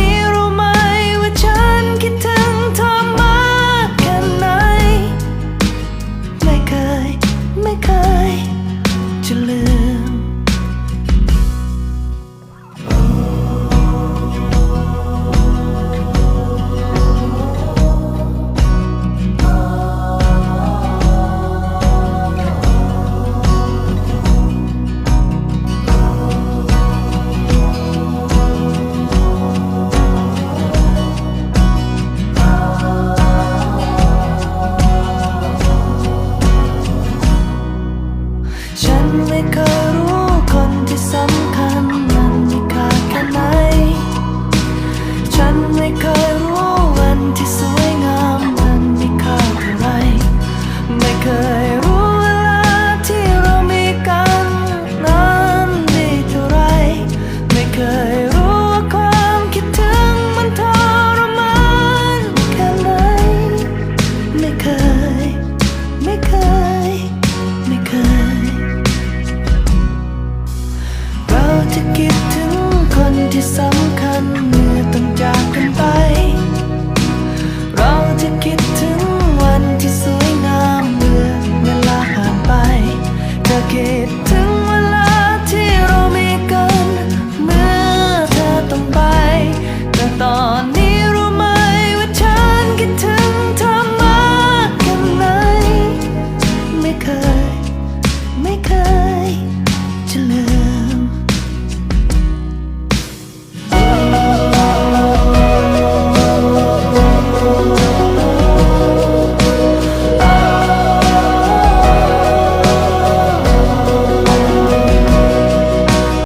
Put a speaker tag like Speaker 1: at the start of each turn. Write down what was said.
Speaker 1: ี้ ฉัน คิดถึงคนที่สำคัญเมื่อต้องจากกัน